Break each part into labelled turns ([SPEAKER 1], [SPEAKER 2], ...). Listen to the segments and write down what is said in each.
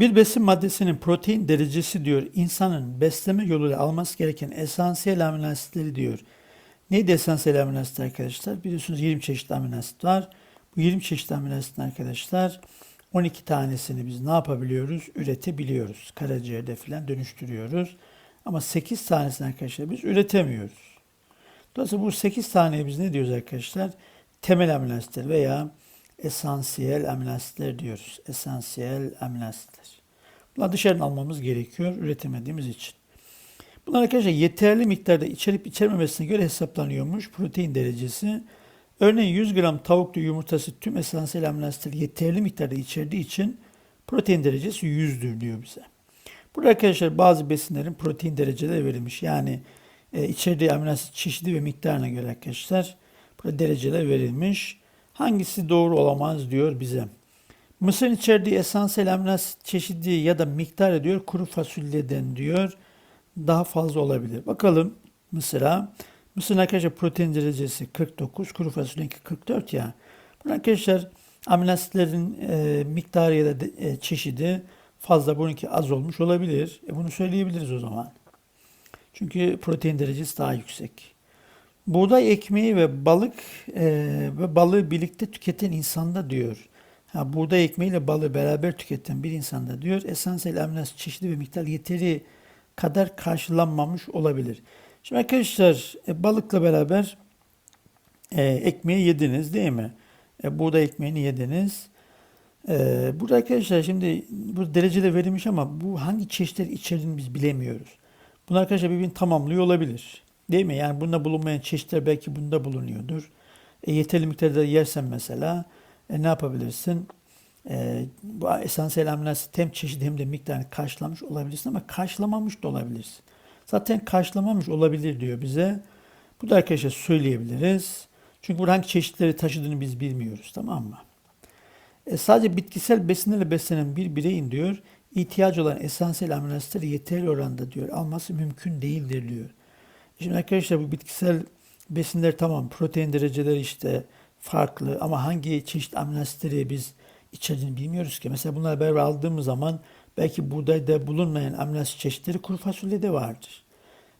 [SPEAKER 1] Bir besin maddesinin protein derecesi diyor insanın besleme yoluyla alması gereken esansiyel amino asitleri diyor. Neydi esansiyel amino asit arkadaşlar? Biliyorsunuz 20 çeşit amino asit var. Bu 20 çeşit amino asit arkadaşlar 12 tanesini biz ne yapabiliyoruz? Üretebiliyoruz. Karaciğerde filan dönüştürüyoruz. Ama 8 tanesini arkadaşlar biz üretemiyoruz. Dolayısıyla bu 8 taneye biz ne diyoruz arkadaşlar? Temel amino asitler veya esansiyel amino asitler diyoruz. Esansiyel amino asitler. Bunları dışarıdan almamız gerekiyor üretemediğimiz için. Bunlar arkadaşlar yeterli miktarda içerip içermemesine göre hesaplanıyormuş protein derecesi. Örneğin 100 gram tavuklu yumurtası tüm esansiyel amino asitleri yeterli miktarda içerdiği için protein derecesi 100'dür diyor bize. Burada arkadaşlar bazı besinlerin protein dereceleri verilmiş. Yani e, içerdiği amino asit çeşidi ve miktarına göre arkadaşlar burada dereceler verilmiş. Hangisi doğru olamaz diyor bize. Mısırın içerdiği esansiyel amino asit çeşidi ya da miktarı diyor kuru fasulyeden diyor daha fazla olabilir. Bakalım Mısır'a. Mısırın arkadaşlar protein derecesi 49, kuru fasulyeninki 44 ya. Bunun arkadaşlar amino e, miktarı ya da de, e, çeşidi fazla bununki az olmuş olabilir. E, bunu söyleyebiliriz o zaman. Çünkü protein derecesi daha yüksek. Buğday ekmeği ve balık e, ve balığı birlikte tüketen insanda diyor. Ha, buğday ekmeği ile balığı beraber tüketen bir insanda diyor esansiyel amino asit çeşidi ve miktar yeteri kadar karşılanmamış olabilir. Şimdi arkadaşlar e, balıkla beraber e, ekmeği yediniz değil mi? E, buğday ekmeğini yediniz. E, burada arkadaşlar şimdi bu derecede verilmiş ama bu hangi çeşitler içerdiğini biz bilemiyoruz. Bunlar arkadaşlar birbirini tamamlıyor olabilir. Değil mi? Yani bunda bulunmayan çeşitler belki bunda bulunuyordur. E, yeterli miktarda yersen mesela e, ne yapabilirsin? E, bu esansiyel amino asit hem çeşit hem de miktarını karşılamış olabilirsin ama karşılamamış da olabilirsin. Zaten karşılamamış olabilir diyor bize. Bu da arkadaşlar söyleyebiliriz. Çünkü burada hangi çeşitleri taşıdığını biz bilmiyoruz tamam mı? E, sadece bitkisel besinlerle beslenen bir bireyin diyor ihtiyacı olan esansiyel amino yeterli oranda diyor alması mümkün değildir diyor. Şimdi arkadaşlar bu bitkisel besinler tamam protein dereceleri işte farklı ama hangi çeşit amino asitleri biz içerdiğini bilmiyoruz ki. Mesela bunları beraber aldığımız zaman belki buğdayda bulunmayan amino asit çeşitleri kuru fasulyede vardır.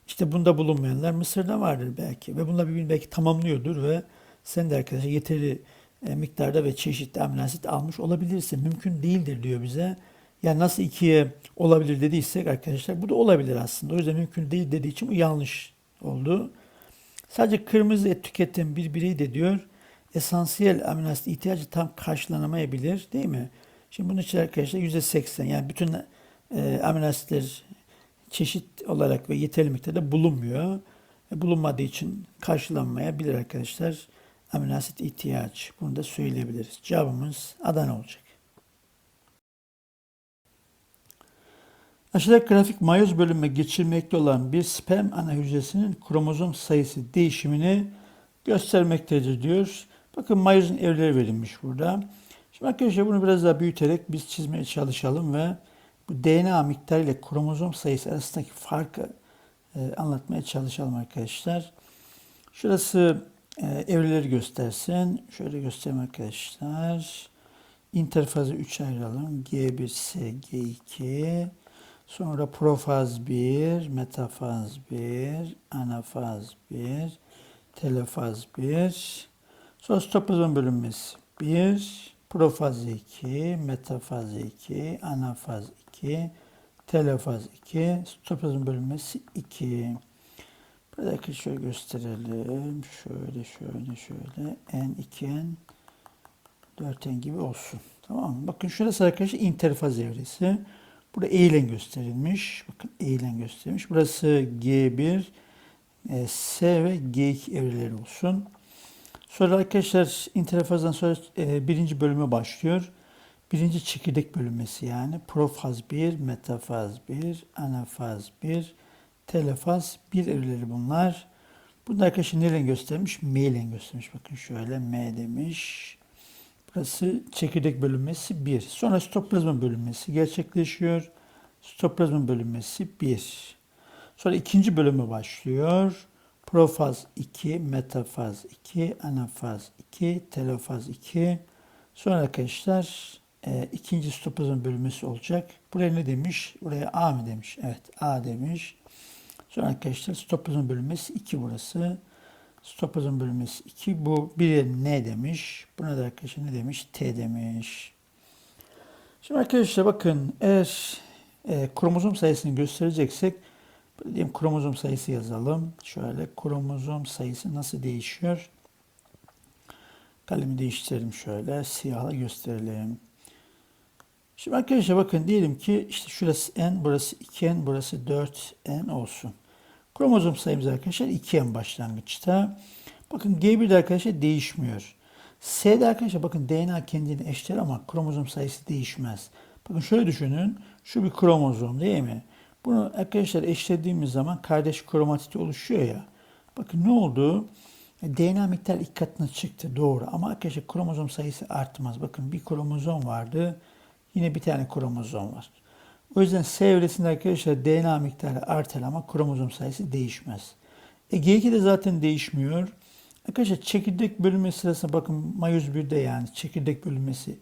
[SPEAKER 1] İşte bunda bulunmayanlar mısırda vardır belki ve bunlar birbirini belki tamamlıyordur ve sen de arkadaşlar yeteri e, miktarda ve çeşitli amino asit almış olabilirsin. Mümkün değildir diyor bize. Yani nasıl ikiye olabilir dediysek arkadaşlar bu da olabilir aslında. O yüzden mümkün değil dediği için bu yanlış oldu. Sadece kırmızı et tüketen bir birey de diyor esansiyel amino asit ihtiyacı tam karşılanamayabilir değil mi? Şimdi bunun için arkadaşlar %80 yani bütün e, amino asitler çeşit olarak ve yeterli miktarda bulunmuyor. E, bulunmadığı için karşılanmayabilir arkadaşlar amino asit ihtiyaç. Bunu da söyleyebiliriz. Cevabımız Adana olacak. Aşağıdaki grafik mayoz bölünme geçirmekte olan bir sperm ana hücresinin kromozom sayısı değişimini göstermektedir diyor. Bakın mayozun evreleri verilmiş burada. Şimdi arkadaşlar bunu biraz daha büyüterek biz çizmeye çalışalım ve bu DNA miktarı ile kromozom sayısı arasındaki farkı e, anlatmaya çalışalım arkadaşlar. Şurası e, evreleri göstersin. Şöyle göstereyim arkadaşlar. İnterfazı 3 ayıralım. G1S, G2, sonra profaz 1, metafaz 1, anafaz 1, telefaz 1, sonra stoplazma bölünmesi 1, profaz 2, metafaz 2, anafaz 2, telefaz 2, stoplazma bölünmesi 2. Buradaki şöyle gösterelim. Şöyle şöyle şöyle n 2n 4n gibi olsun. Tamam mı? Bakın şurası arkadaşlar interfaz evresi. Burada eğilen gösterilmiş. Bakın eğilen gösterilmiş. Burası G1, e, S ve G2 evreleri olsun. Sonra arkadaşlar interfazdan sonra e, birinci bölüme başlıyor. Birinci çekirdek bölünmesi yani. Profaz 1, metafaz 1, anafaz 1, telefaz 1 evreleri bunlar. Burada arkadaşlar neyle göstermiş? M ile göstermiş. Bakın şöyle M demiş. Burası çekirdek bölünmesi 1. Sonra stoplazma bölünmesi gerçekleşiyor. Stoplazma bölünmesi 1. Sonra ikinci bölümü başlıyor. Profaz 2, metafaz 2, anafaz 2, telofaz 2. Sonra arkadaşlar e, ikinci stopozun bölünmesi olacak. Buraya ne demiş? Buraya A mı demiş? Evet A demiş. Sonra arkadaşlar stopozun bölünmesi 2 burası. Stopozun bölünmesi 2. Bu bir ne demiş? Buna da arkadaşlar ne demiş? T demiş. Şimdi arkadaşlar bakın eğer e, kromozom sayısını göstereceksek diyelim kromozom sayısı yazalım. Şöyle kromozom sayısı nasıl değişiyor? Kalemi değiştirelim şöyle. Siyahla gösterelim. Şimdi arkadaşlar bakın diyelim ki işte şurası n, burası 2n, burası 4n olsun. Kromozom sayımız arkadaşlar 2n başlangıçta. Bakın G1'de arkadaşlar değişmiyor. S'de arkadaşlar bakın DNA kendini eşler ama kromozom sayısı değişmez. Bakın şöyle düşünün. Şu bir kromozom değil mi? Bunu arkadaşlar eşlediğimiz zaman kardeş kromatiti oluşuyor ya. Bakın ne oldu? DNA miktarı iki katına çıktı doğru ama arkadaşlar kromozom sayısı artmaz. Bakın bir kromozom vardı. Yine bir tane kromozom var. O yüzden S evresinde arkadaşlar DNA miktarı artar ama kromozom sayısı değişmez. E G2 de zaten değişmiyor. Arkadaşlar çekirdek bölünmesi sırasında bakın mayüz 1'de yani çekirdek bölünmesi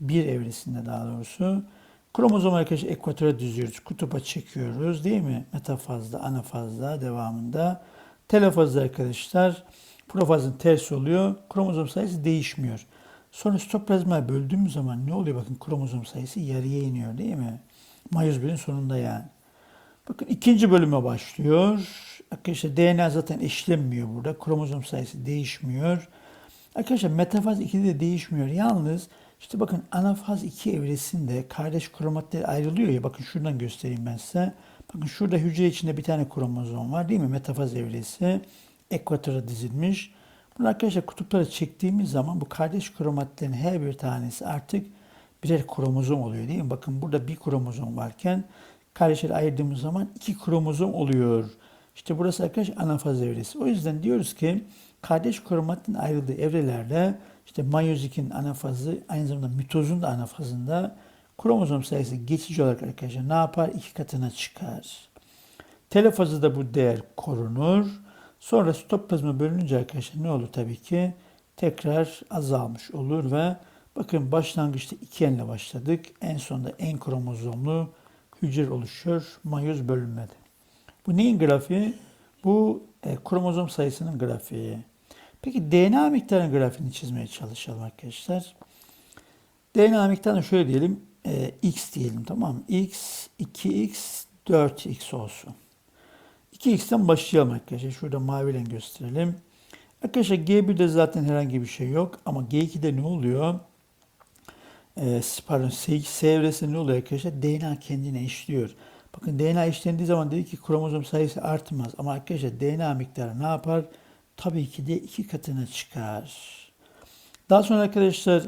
[SPEAKER 1] bir evresinde daha doğrusu. Kromozom arkadaşlar ekvatora düzüyoruz. Kutupa çekiyoruz değil mi? Metafazda, anafazda devamında. Telofazda arkadaşlar profazın tersi oluyor. Kromozom sayısı değişmiyor. Sonra sitoplazmaya böldüğümüz zaman ne oluyor? Bakın kromozom sayısı yarıya iniyor değil mi? Mayüz 1'in sonunda yani. Bakın ikinci bölüme başlıyor. Arkadaşlar DNA zaten eşlenmiyor burada. Kromozom sayısı değişmiyor. Arkadaşlar metafaz 2'de de değişmiyor. Yalnız işte bakın anafaz 2 evresinde kardeş kromatlar ayrılıyor ya. Bakın şuradan göstereyim ben size. Bakın şurada hücre içinde bir tane kromozom var değil mi? Metafaz evresi ekvatora dizilmiş. Bunu arkadaşlar kutuplara çektiğimiz zaman bu kardeş kromatlerin her bir tanesi artık birer kromozom oluyor değil mi? Bakın burada bir kromozom varken kardeşleri ayırdığımız zaman iki kromozom oluyor. İşte burası arkadaş anafaz evresi. O yüzden diyoruz ki kardeş kromatin ayrıldığı evrelerde işte mayozik'in anafazı aynı zamanda mitozun da anafazında kromozom sayısı geçici olarak arkadaşlar ne yapar? İki katına çıkar. Telofazı da bu değer korunur. Sonra stoplazma bölününce arkadaşlar ne olur tabii ki? Tekrar azalmış olur ve bakın başlangıçta 2 ile başladık. En sonunda en kromozomlu hücre oluşuyor mayoz bölünmede. Bu neyin grafiği? Bu e, kromozom sayısının grafiği. Peki DNA miktarının grafiğini çizmeye çalışalım arkadaşlar. DNA miktarını şöyle diyelim. E, x diyelim tamam mı? x, 2x, 4x olsun. 2x'ten başlayalım arkadaşlar. Şurada maviyle gösterelim. Arkadaşlar G1'de zaten herhangi bir şey yok. Ama G2'de ne oluyor? Ee, pardon S, evresinde ne oluyor arkadaşlar? DNA kendine işliyor. Bakın DNA işlendiği zaman dedi ki kromozom sayısı artmaz. Ama arkadaşlar DNA miktarı ne yapar? Tabii ki de iki katına çıkar. Daha sonra arkadaşlar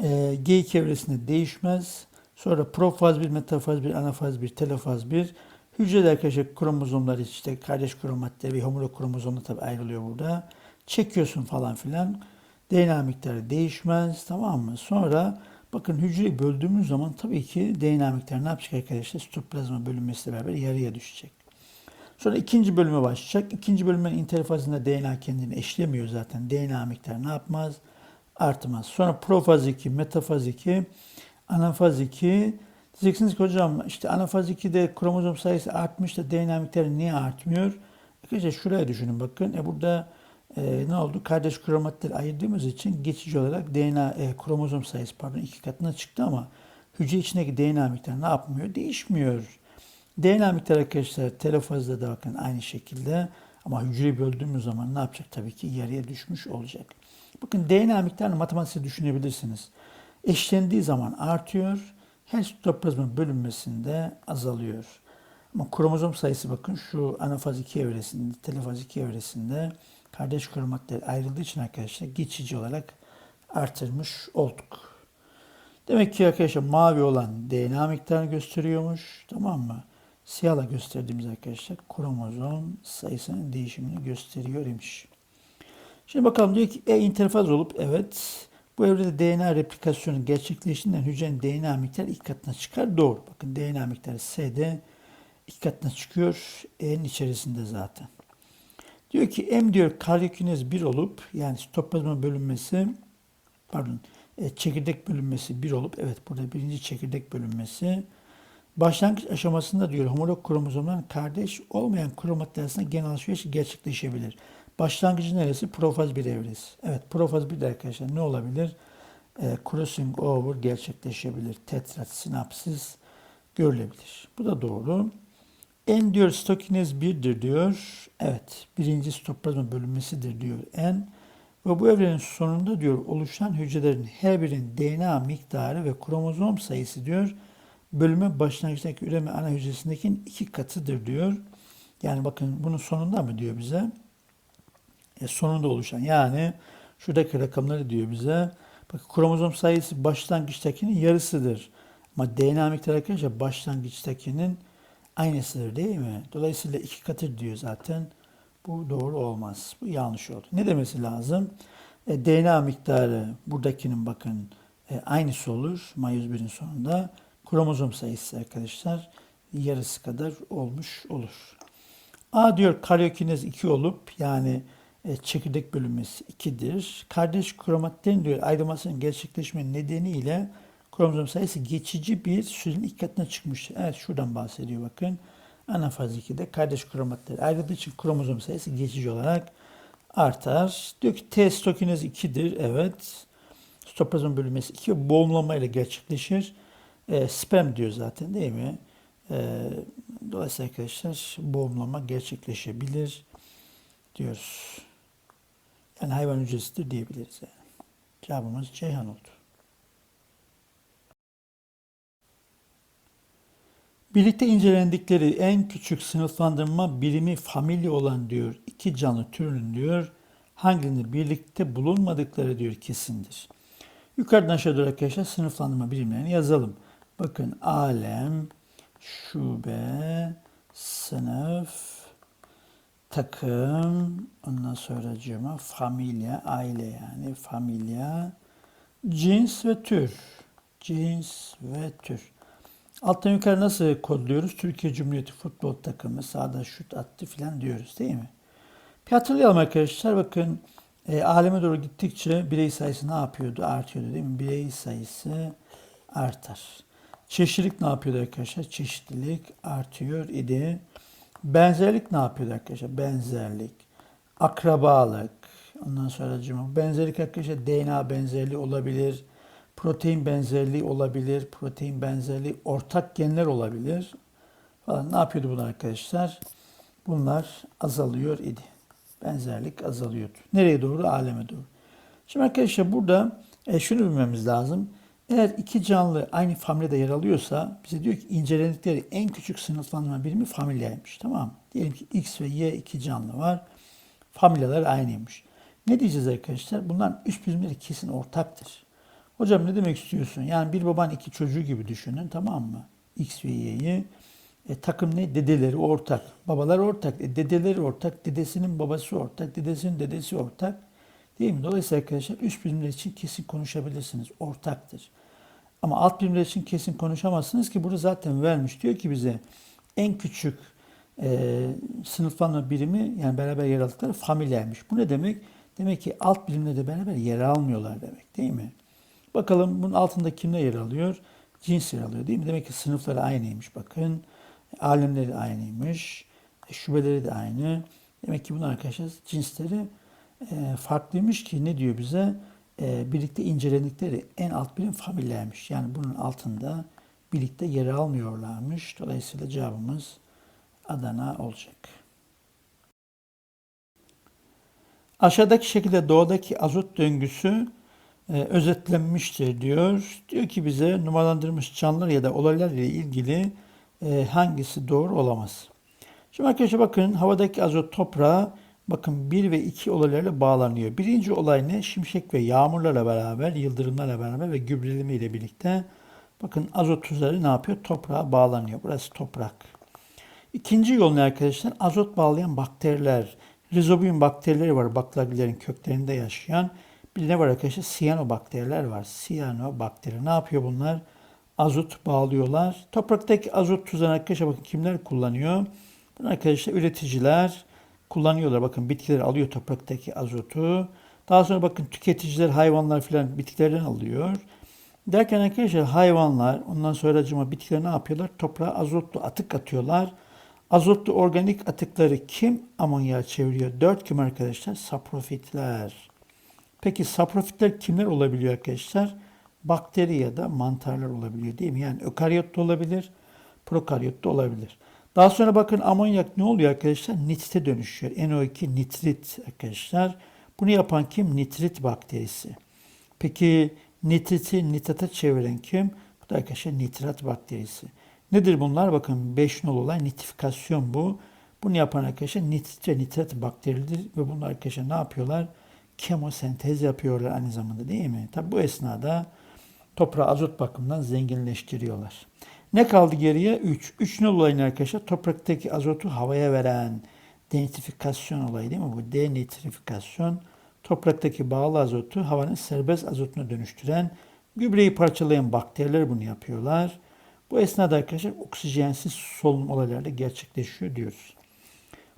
[SPEAKER 1] e, G2 evresinde değişmez. Sonra profaz 1, metafaz 1, anafaz 1, telofaz 1. Hücrede arkadaşlar kromozomlar işte kardeş kromatlar ve homokromozomlar tabi ayrılıyor burada. Çekiyorsun falan filan. DNA miktarı değişmez tamam mı? Sonra bakın hücreyi böldüğümüz zaman tabii ki DNA miktarı ne yapacak arkadaşlar? Sitoplazma bölünmesiyle beraber yarıya düşecek. Sonra ikinci bölüme başlayacak. İkinci bölümün interfazında DNA kendini eşlemiyor zaten. DNA miktarı ne yapmaz? Artmaz. Sonra profaz 2, metafaz 2, anafaz 2, Diyeceksiniz ki hocam işte anafaz 2'de kromozom sayısı artmış da DNA miktarı niye artmıyor? Arkadaşlar şuraya düşünün bakın. E burada e, ne oldu? Kardeş kromatları ayırdığımız için geçici olarak DNA e, kromozom sayısı pardon iki katına çıktı ama hücre içindeki DNA miktarı ne yapmıyor? Değişmiyor. DNA miktarı arkadaşlar telofazda da bakın aynı şekilde ama hücreyi böldüğümüz zaman ne yapacak? Tabii ki yarıya düşmüş olacak. Bakın DNA miktarını matematikte düşünebilirsiniz. Eşlendiği zaman artıyor her sitoplazma bölünmesinde azalıyor. Ama kromozom sayısı bakın şu anafaz 2 evresinde, telefaz 2 evresinde kardeş kromatlar ayrıldığı için arkadaşlar geçici olarak artırmış olduk. Demek ki arkadaşlar mavi olan DNA miktarını gösteriyormuş. Tamam mı? Siyahla gösterdiğimiz arkadaşlar kromozom sayısının değişimini gösteriyor imiş. Şimdi bakalım diyor ki E interfaz olup evet bu evrede DNA replikasyonu gerçekleştiğinden hücrenin DNA miktarı iki katına çıkar. Doğru. Bakın DNA miktarı S'de iki katına çıkıyor. E'nin içerisinde zaten. Diyor ki M diyor karyokinez 1 olup yani stoplazma bölünmesi pardon E, çekirdek bölünmesi 1 olup evet burada birinci çekirdek bölünmesi. Başlangıç aşamasında diyor homolog kromozomların kardeş olmayan kromatlar arasında gen alışveriş gerçekleşebilir. Başlangıcı neresi? Profaz bir evresi. Evet profaz bir de arkadaşlar ne olabilir? E, crossing over gerçekleşebilir. Tetrat sinapsis görülebilir. Bu da doğru. En diyor stokinez 1'dir diyor. Evet birinci sitoplazma bölünmesidir diyor en. Ve bu evrenin sonunda diyor oluşan hücrelerin her birinin DNA miktarı ve kromozom sayısı diyor bölüme başlangıçtaki üreme ana hücresindekinin iki katıdır diyor. Yani bakın bunun sonunda mı diyor bize? E, sonunda oluşan yani şuradaki rakamları diyor bize. Bakın kromozom sayısı başlangıçtakinin yarısıdır. Ama DNA miktarı arkadaşlar başlangıçtakinin aynısıdır değil mi? Dolayısıyla iki katır diyor zaten. Bu doğru olmaz. Bu yanlış oldu. Ne demesi lazım? E, DNA miktarı buradakinin bakın e, aynısı olur. MA101'in sonunda. Kromozom sayısı arkadaşlar yarısı kadar olmuş olur. A diyor karyokinez 2 olup yani e, çekirdek bölünmesi 2'dir. Kardeş kromatlerin diyor ayrılmasının gerçekleşme nedeniyle kromozom sayısı geçici bir sürenin ilk katına çıkmıştır. Evet şuradan bahsediyor bakın. Anafaz 2'de kardeş kromatlar ayrıldığı için kromozom sayısı geçici olarak artar. Diyor ki T stokinez 2'dir. Evet. Stoplazm bölünmesi 2 boğumlama ile gerçekleşir. E, sperm diyor zaten değil mi? E, dolayısıyla arkadaşlar boğumlama gerçekleşebilir diyoruz. Yani hayvan hücresidir diyebiliriz yani. Cevabımız Ceyhan oldu. Birlikte incelendikleri en küçük sınıflandırma birimi familya olan diyor iki canlı türünün diyor hangilerinde birlikte bulunmadıkları diyor kesindir. Yukarıdan aşağı doğru arkadaşlar sınıflandırma birimlerini yazalım. Bakın alem, şube, sınıf, takım, ondan sonra cıma, familya, aile yani familya, cins ve tür. Cins ve tür. Alttan yukarı nasıl kodluyoruz? Türkiye Cumhuriyeti Futbol Takımı sağda şut attı filan diyoruz değil mi? Bir hatırlayalım arkadaşlar. Bakın e, aleme doğru gittikçe birey sayısı ne yapıyordu? Artıyordu değil mi? Birey sayısı artar. Çeşitlilik ne yapıyordu arkadaşlar? Çeşitlilik artıyor idi. Benzerlik ne yapıyordu arkadaşlar? Benzerlik. Akrabalık. Ondan sonra benzerlik arkadaşlar DNA benzerliği olabilir. Protein benzerliği olabilir. Protein benzerliği ortak genler olabilir. Falan. Ne yapıyordu bunlar arkadaşlar? Bunlar azalıyor idi. Benzerlik azalıyordu. Nereye doğru? Aleme doğru. Şimdi arkadaşlar burada e, şunu bilmemiz lazım. Eğer iki canlı aynı familyada yer alıyorsa bize diyor ki incelendikleri en küçük sınıflandırma birimi familyaymış. Tamam mı? Diyelim ki X ve Y iki canlı var. Familyalar aynıymış. Ne diyeceğiz arkadaşlar? Bunların üst birimleri kesin ortaktır. Hocam ne demek istiyorsun? Yani bir baban iki çocuğu gibi düşünün tamam mı? X ve Y'yi. E, takım ne? Dedeleri ortak. Babalar ortak. E, dedeleri ortak. Dedesinin babası ortak. Dedesinin dedesi ortak. Değil mi? Dolayısıyla arkadaşlar üst birimler için kesin konuşabilirsiniz. Ortaktır. Ama alt birimler için kesin konuşamazsınız ki burada zaten vermiş. Diyor ki bize en küçük e, sınıflanma birimi yani beraber yer aldıkları familyaymış. Bu ne demek? Demek ki alt birimle de beraber yer almıyorlar demek değil mi? Bakalım bunun altında kimler yer alıyor? Cins yer alıyor değil mi? Demek ki sınıfları aynıymış bakın. Alemleri aynıymış. E, şubeleri de aynı. Demek ki bunlar arkadaşlar cinsleri e, farklıymış ki ne diyor bize? E, birlikte incelendikleri en alt birim familyaymış. Yani bunun altında birlikte yer almıyorlarmış. Dolayısıyla cevabımız Adana olacak. Aşağıdaki şekilde doğadaki azot döngüsü e, özetlenmiştir diyor. Diyor ki bize numaralandırılmış canlılar ya da olaylar ile ilgili e, hangisi doğru olamaz. Şimdi arkadaşlar bakın havadaki azot toprağa bakın 1 ve 2 olaylarla bağlanıyor. Birinci olay ne? Şimşek ve yağmurlarla beraber, yıldırımlarla beraber ve gübreleme ile birlikte bakın azot tuzları ne yapıyor? Toprağa bağlanıyor. Burası toprak. İkinci yol ne arkadaşlar? Azot bağlayan bakteriler. Rizobiyum bakterileri var baklagillerin köklerinde yaşayan. Bir ne var arkadaşlar? Siyanobakteriler var. Siyanobakteri. Ne yapıyor bunlar? Azot bağlıyorlar. Topraktaki azot tuzlarını arkadaşlar bakın kimler kullanıyor? Bunu arkadaşlar üreticiler kullanıyorlar. Bakın bitkiler alıyor topraktaki azotu. Daha sonra bakın tüketiciler hayvanlar filan bitkilerden alıyor. Derken arkadaşlar hayvanlar ondan sonra acıma bitkiler ne yapıyorlar? Toprağa azotlu atık atıyorlar. Azotlu organik atıkları kim amonyağa çeviriyor? Dört kim arkadaşlar? Saprofitler. Peki saprofitler kimler olabiliyor arkadaşlar? Bakteri ya da mantarlar olabiliyor değil mi? Yani ökaryot da olabilir, prokaryot da olabilir. Daha sonra bakın amonyak ne oluyor arkadaşlar? Nitrite dönüşüyor. NO2 nitrit arkadaşlar. Bunu yapan kim? Nitrit bakterisi. Peki nitriti nitrata çeviren kim? Bu da arkadaşlar nitrat bakterisi. Nedir bunlar? Bakın 5 nol olay nitrifikasyon bu. Bunu yapan arkadaşlar nitrit ve nitrat bakteridir ve bunlar arkadaşlar ne yapıyorlar? Kemosentez yapıyorlar aynı zamanda değil mi? Tabi bu esnada toprağı azot bakımından zenginleştiriyorlar. Ne kaldı geriye? 3. 3 nol olayın arkadaşlar topraktaki azotu havaya veren denitrifikasyon olayı değil mi? Bu denitrifikasyon topraktaki bağlı azotu havanın serbest azotuna dönüştüren gübreyi parçalayan bakteriler bunu yapıyorlar. Bu esnada arkadaşlar oksijensiz solunum olayları gerçekleşiyor diyoruz.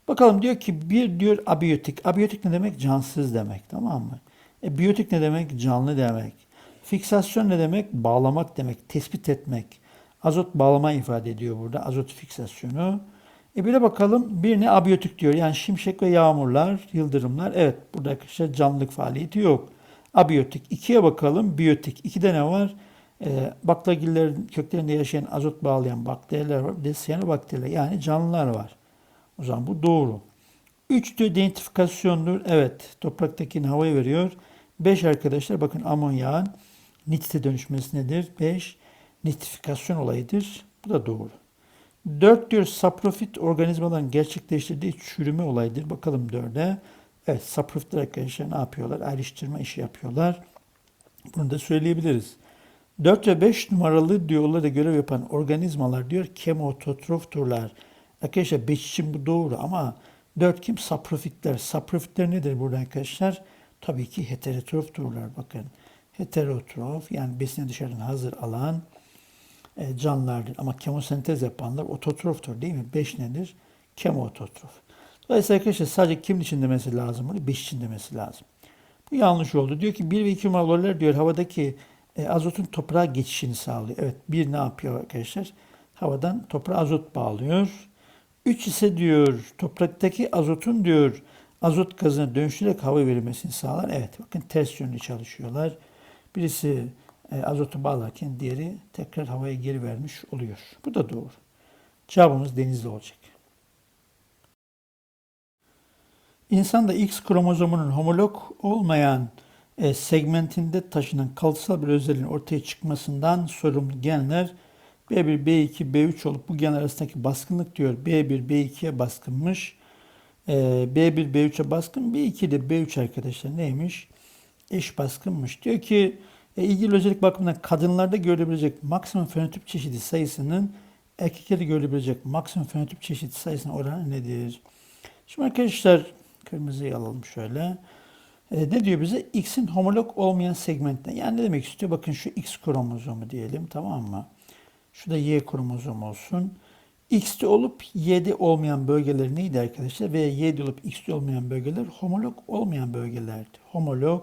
[SPEAKER 1] Bakalım diyor ki bir diyor abiyotik. Abiyotik ne demek? Cansız demek tamam mı? E, biyotik ne demek? Canlı demek. Fiksasyon ne demek? Bağlamak demek, tespit etmek. Azot bağlama ifade ediyor burada. Azot fiksasyonu. E bir de bakalım bir ne abiyotik diyor. Yani şimşek ve yağmurlar, yıldırımlar. Evet burada arkadaşlar canlılık faaliyeti yok. Abiyotik. İkiye bakalım. Biyotik. İkide ne var? E, baklagillerin köklerinde yaşayan azot bağlayan bakteriler var. Bir de siyanobakteriler yani canlılar var. O zaman bu doğru. 3 de identifikasyondur. Evet topraktakini havaya veriyor. 5 arkadaşlar bakın amonyağın nitrite dönüşmesi nedir? 5 nitrifikasyon olayıdır. Bu da doğru. 4 diyor saprofit organizmaların gerçekleştirdiği çürüme olayıdır. Bakalım 4'e. Evet saprofitler arkadaşlar ne yapıyorlar? Ayrıştırma işi yapıyorlar. Bunu da söyleyebiliriz. 4 ve 5 numaralı diyorlara görev yapan organizmalar diyor kemototrofturlar. Arkadaşlar 5 için bu doğru ama 4 kim? Saprofitler. Saprofitler nedir burada arkadaşlar? Tabii ki heterotrofturlar. Bakın heterotrof yani besini dışarıdan hazır alan e, canlılardır. Ama kemosentez yapanlar ototroftur değil mi? 5 nedir? Kemototrof. Dolayısıyla arkadaşlar sadece kimin için demesi lazım? Bunu 5 için demesi lazım. Bu yanlış oldu. Diyor ki 1 ve 2 numaralar diyor havadaki e, azotun toprağa geçişini sağlıyor. Evet bir ne yapıyor arkadaşlar? Havadan toprağa azot bağlıyor. 3 ise diyor topraktaki azotun diyor azot gazına dönüştürerek hava verilmesini sağlar. Evet bakın ters yönlü çalışıyorlar. Birisi e, azotu bağlarken diğeri tekrar havaya geri vermiş oluyor. Bu da doğru. Cevabımız denizli olacak. İnsanda X kromozomunun homolog olmayan e, segmentinde taşınan kalıtsal bir özelliğin ortaya çıkmasından sorumlu genler B1, B2, B3 olup bu genler arasındaki baskınlık diyor. B1, B2'ye baskınmış. E, B1, B3'e baskın. B2 de B3 arkadaşlar neymiş? Eş baskınmış. Diyor ki e, ilgili özellik bakımından kadınlarda görülebilecek maksimum fenotip çeşidi sayısının erkeklerde görülebilecek maksimum fenotip çeşidi sayısının oranı nedir? Şimdi arkadaşlar kırmızıyı alalım şöyle. E, ne diyor bize? X'in homolog olmayan segmentten. Yani ne demek istiyor? Bakın şu X kromozomu diyelim tamam mı? Şu da Y kromozomu olsun. X'te olup Y'de olmayan bölgeler neydi arkadaşlar? Veya Y'de olup X'te olmayan bölgeler homolog olmayan bölgelerdi. Homolog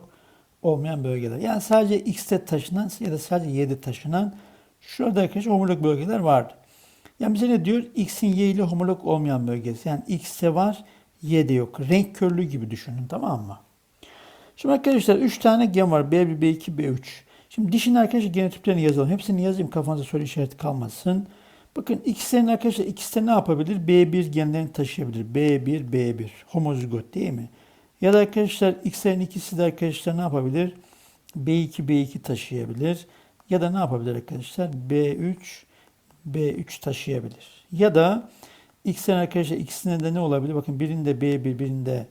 [SPEAKER 1] olmayan bölgeler. Yani sadece X'te taşınan ya da sadece Y'de taşınan şurada arkadaşlar homolog bölgeler vardı. Yani bize ne diyor? X'in Y ile homolog olmayan bölgesi. Yani X'te var, Y'de yok. Renk körlüğü gibi düşünün tamam mı? Şimdi arkadaşlar 3 tane gen var. B1, B2, B3. Şimdi dişin arkadaşlar genotiplerini yazalım. Hepsini yazayım kafanızda soru işareti kalmasın. Bakın ikisinin arkadaşlar de ne yapabilir? B1 genlerini taşıyabilir. B1, B1. Homozigot değil mi? Ya da arkadaşlar X'lerin ikisi de arkadaşlar ne yapabilir? B2, B2 taşıyabilir. Ya da ne yapabilir arkadaşlar? B3, B3 taşıyabilir. Ya da X'lerin arkadaşlar ikisinde de ne olabilir? Bakın birinde B1, birinde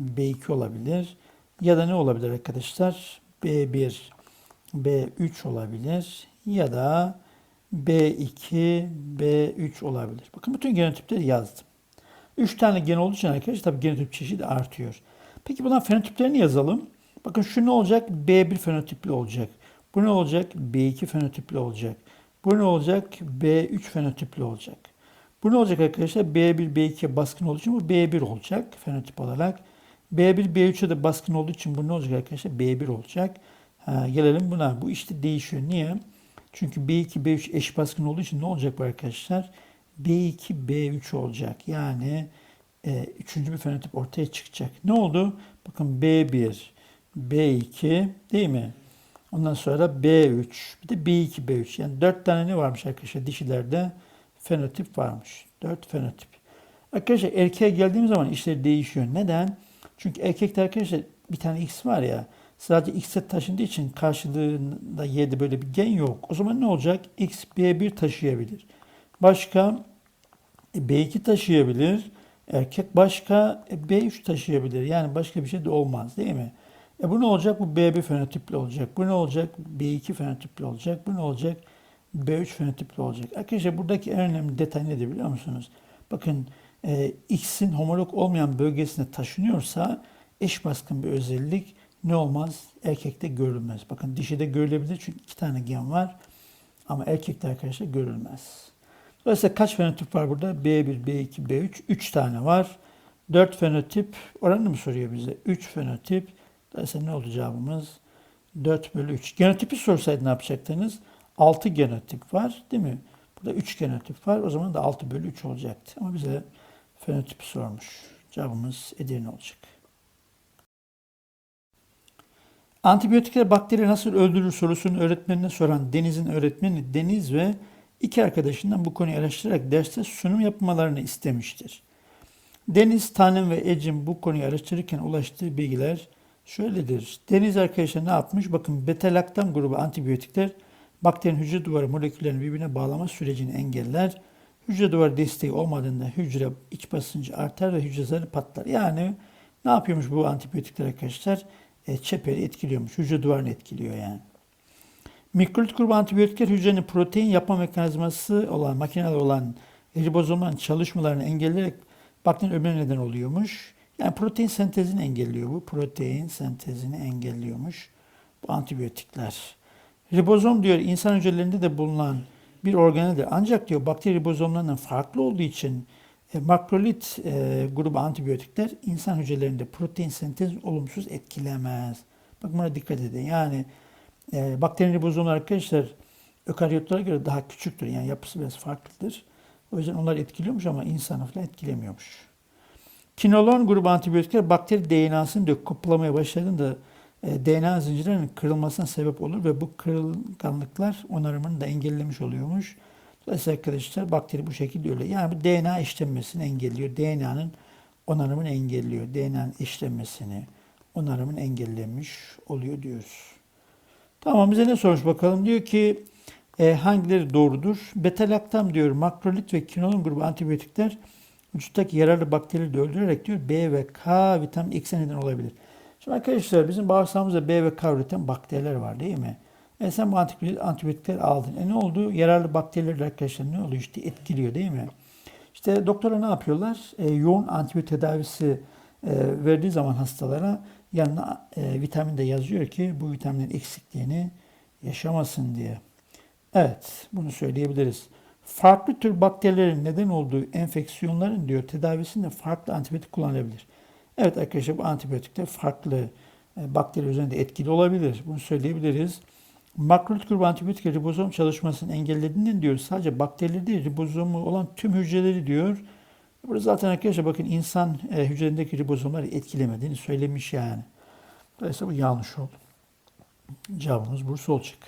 [SPEAKER 1] B2 olabilir. Ya da ne olabilir arkadaşlar? B1, B3 olabilir. Ya da B2, B3 olabilir. Bakın bütün genotipleri yazdım. 3 tane gen olduğu için arkadaşlar tabii genotip çeşidi artıyor. Peki bunların fenotiplerini yazalım. Bakın şu ne olacak? B1 fenotipli olacak. Bu ne olacak? B2 fenotipli olacak. Bu ne olacak? B3 fenotipli olacak. Bu ne olacak arkadaşlar? B1, B2'ye baskın olduğu için bu B1 olacak fenotip olarak. B1, B3'e de baskın olduğu için bu ne olacak arkadaşlar? B1 olacak. Ha, gelelim buna. Bu işte değişiyor. Niye? Çünkü B2, B3 eş baskın olduğu için ne olacak bu arkadaşlar? B2, B3 olacak. Yani e, üçüncü bir fenotip ortaya çıkacak. Ne oldu? Bakın B1, B2 değil mi? Ondan sonra B3, bir de B2, B3. Yani dört tane ne varmış arkadaşlar dişilerde? Fenotip varmış. Dört fenotip. Arkadaşlar erkeğe geldiğimiz zaman işler değişiyor. Neden? Çünkü erkekte arkadaşlar bir tane X var ya sadece X'e taşındığı için karşılığında Y'de böyle bir gen yok. O zaman ne olacak? X B1 taşıyabilir. Başka e, B2 taşıyabilir. Erkek başka e, B3 taşıyabilir. Yani başka bir şey de olmaz değil mi? E bu ne olacak? Bu B1 fenotipli olacak. Bu ne olacak? B2 fenotipli olacak. Bu ne olacak? B3 fenotipli olacak. Arkadaşlar buradaki en önemli detay nedir biliyor musunuz? Bakın e, X'in homolog olmayan bölgesine taşınıyorsa eş baskın bir özellik ne olmaz? Erkekte görülmez. Bakın dişide görülebilir çünkü iki tane gen var. Ama erkekte arkadaşlar görülmez. Dolayısıyla kaç fenotip var burada? B1, B2, B3. 3 tane var. 4 fenotip. Oranını mı soruyor bize? 3 fenotip. Dolayısıyla ne oldu cevabımız? 4 bölü 3. Genotipi sorsaydı ne yapacaktınız? 6 genotip var değil mi? Burada 3 genotip var. O zaman da 6 bölü 3 olacaktı. Ama bize fenotipi sormuş. Cevabımız Edirne olacak. Antibiyotikler bakteri nasıl öldürür sorusunu öğretmenine soran Deniz'in öğretmeni Deniz ve iki arkadaşından bu konuyu araştırarak derste sunum yapmalarını istemiştir. Deniz, Tanem ve Ecim bu konuyu araştırırken ulaştığı bilgiler şöyledir. Deniz arkadaşlar ne yapmış? Bakın beta-laktam grubu antibiyotikler bakterinin hücre duvarı moleküllerini birbirine bağlama sürecini engeller. Hücre duvarı desteği olmadığında hücre iç basıncı artar ve hücre zarı patlar. Yani ne yapıyormuş bu antibiyotikler arkadaşlar? E, çeperi etkiliyormuş. Hücre duvarını etkiliyor yani. Mikrolit grubu antibiyotikler hücrenin protein yapma mekanizması olan, makineli olan ribozomların çalışmalarını engelleyerek bakterinin ölümüne neden oluyormuş. Yani protein sentezini engelliyor bu. Protein sentezini engelliyormuş bu antibiyotikler. Ribozom diyor insan hücrelerinde de bulunan bir organeldir. Ancak diyor bakteri ribozomlarından farklı olduğu için makrolit e, grubu antibiyotikler insan hücrelerinde protein sentezini olumsuz etkilemez. Bak buna dikkat edin. Yani e, bakteri ribozomlar arkadaşlar ökaryotlara göre daha küçüktür. Yani yapısı biraz farklıdır. O yüzden onlar etkiliyormuş ama insanı falan etkilemiyormuş. Kinolon grubu antibiyotikler bakteri DNA'sını diyor koplamaya başladığında e, DNA zincirlerinin kırılmasına sebep olur ve bu kırılganlıklar onarımını da engellemiş oluyormuş. Dolayısıyla arkadaşlar bakteri bu şekilde öyle. Yani bu DNA işlenmesini engelliyor. DNA'nın onarımını engelliyor. DNA'nın işlenmesini, onarımını engellemiş oluyor diyoruz. Tamam bize ne sormuş bakalım. Diyor ki e, hangileri doğrudur? Beta-laktam diyor makrolit ve kinolon grubu antibiyotikler vücuttaki yararlı bakterileri de öldürerek diyor B ve K vitamin X'e neden olabilir. Şimdi arkadaşlar bizim bağırsağımızda B ve K üreten bakteriler var değil mi? E sen bu antibiyotikleri aldın. E ne oldu? Yararlı bakteriler arkadaşlar ne oluyor işte etkiliyor değil mi? İşte doktora ne yapıyorlar? E, yoğun antibiyotik tedavisi e, verdiği zaman hastalara yanına e, vitamin de yazıyor ki bu vitaminin eksikliğini yaşamasın diye. Evet, bunu söyleyebiliriz. Farklı tür bakterilerin neden olduğu enfeksiyonların diyor tedavisinde farklı antibiyotik kullanılabilir. Evet arkadaşlar bu antibiyotikler farklı e, bakteri üzerinde etkili olabilir. Bunu söyleyebiliriz. Makrolit grubu antibiyotik ribozom çalışmasını engellediğinden diyor. Sadece bakterileri değil ribozomu olan tüm hücreleri diyor. Burada zaten arkadaşlar bakın insan e, hücrelerindeki ribozomları etkilemediğini söylemiş yani. Dolayısıyla bu yanlış oldu. Cevabımız Bursa olacak.